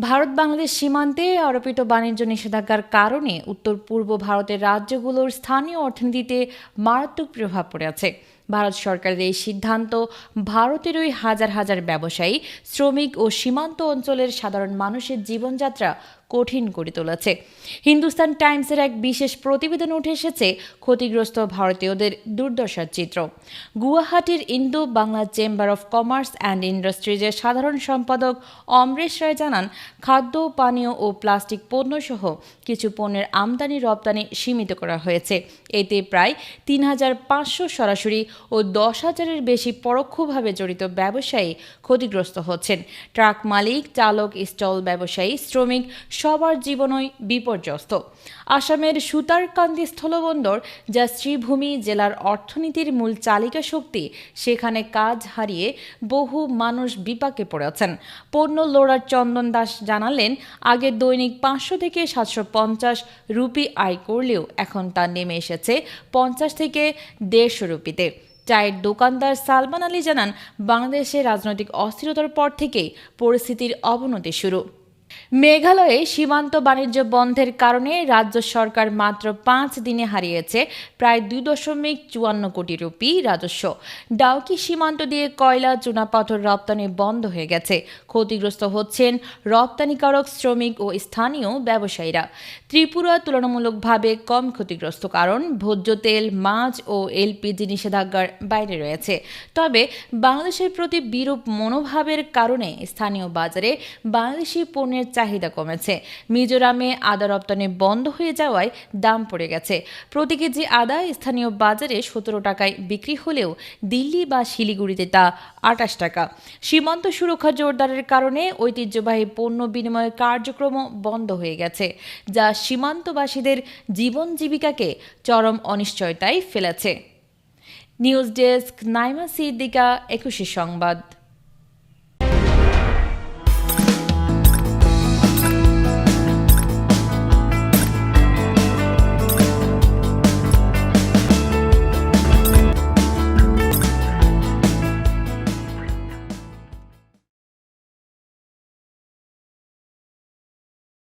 ভারত বাংলাদেশ সীমান্তে আরোপিত বাণিজ্য নিষেধাজ্ঞার কারণে উত্তর পূর্ব ভারতের রাজ্যগুলোর স্থানীয় অর্থনীতিতে মারাত্মক প্রভাব পড়েছে ভারত সরকারের এই সিদ্ধান্ত ভারতের ওই হাজার হাজার ব্যবসায়ী, শ্রমিক ও সীমান্ত অঞ্চলের সাধারণ মানুষের জীবনযাত্রা কঠিন করে তুলেছে। হিন্দুস্তান টাইমসের এক বিশেষ প্রতিবেদন উঠে এসেছে ক্ষতিগ্রস্ত ভারতীয়দের দুর্দশার চিত্র। গুয়াহাটির indo Bangla chamber of commerce and ইন্ডাস্ট্রিজের সাধারণ সম্পাদক অমরেশ রায় জানান, খাদ্য, পানীয় ও প্লাস্টিক পণ্য সহ কিছু পণ্যের আমদানি রপ্তানি সীমিত করা হয়েছে। এতে প্রায় তিন হাজার পাঁচশো সরাসরি ও দশ হাজারের বেশি পরোক্ষভাবে জড়িত ব্যবসায়ী ক্ষতিগ্রস্ত হচ্ছেন। ট্রাক মালিক, চালক, স্টল ব্যবসায়ী, শ্রমিক সবার জীবনই বিপর্যস্ত। আসামের সুতারকান্দি স্থলবন্দর, যা শ্রীভূমি জেলার অর্থনীতির মূল চালিকা শক্তি, সেখানে কাজ হারিয়ে বহু মানুষ বিপাকে পড়েছেন। পণ্য লোড়ার চন্দন দাস জানালেন আগে দৈনিক পাঁচশো থেকে সাতশো পঞ্চাশ রুপি আয় করলেও এখন তা নেমে এসেছে পঞ্চাশ থেকে দেড়শো রুপিতে। চায়ের দোকানদার সালমান আলী জানান বাংলাদেশে রাজনৈতিক অস্থিরতার পর থেকেই পরিস্থিতির অবনতি শুরু। মেঘালয়ে সীমান্ত বাণিজ্য বন্ধের কারণে রাজ্য সরকার মাত্র পাঁচ দিনে হারিয়েছে প্রায় দুই দশমিক চুয়ান্ন কোটি রুপি রাজস্ব। ডাউকি সীমান্ত দিয়ে কয়লা, চুনাপাথর রপ্তানি বন্ধ হয়ে গেছে। ক্ষতিগ্রস্ত হচ্ছেন রপ্তানিকারক শ্রমিক ও স্থানীয় ব্যবসায়ীরা। ত্রিপুরা তুলনামূলকভাবে কম ক্ষতিগ্রস্ত কারণ ভোজ্য তেল, মাছ ও এলপিজি নিষেধাজ্ঞার বাইরে রয়েছে। তবে বাংলাদেশের প্রতি বিরূপ মনোভাবের কারণে স্থানীয় বাজারে বাংলাদেশি পণ্যের চাহিদা কমেছে। মিজোরামে আদা রপ্তানি বন্ধ হয়ে যাওয়ায় দাম পড়ে গেছে। প্রতি কেজি আদা স্থানীয় বাজারে সতেরো টাকায় বিক্রি হলেও দিল্লি বা শিলিগুড়িতে তা আটাশ টাকা। সীমান্ত সুরক্ষা জোরদারের কারণে ঐতিহ্যবাহী পণ্য বিনিময় কার্যক্রম বন্ধ হয়ে গেছে, যা সীমান্তবাসীদের জীবন জীবিকাকে চরম অনিশ্চয়তায় ফেলেছে। নিউজ ডেস্ক, নাইমা সিদ্দিকা, একুশে সংবাদ।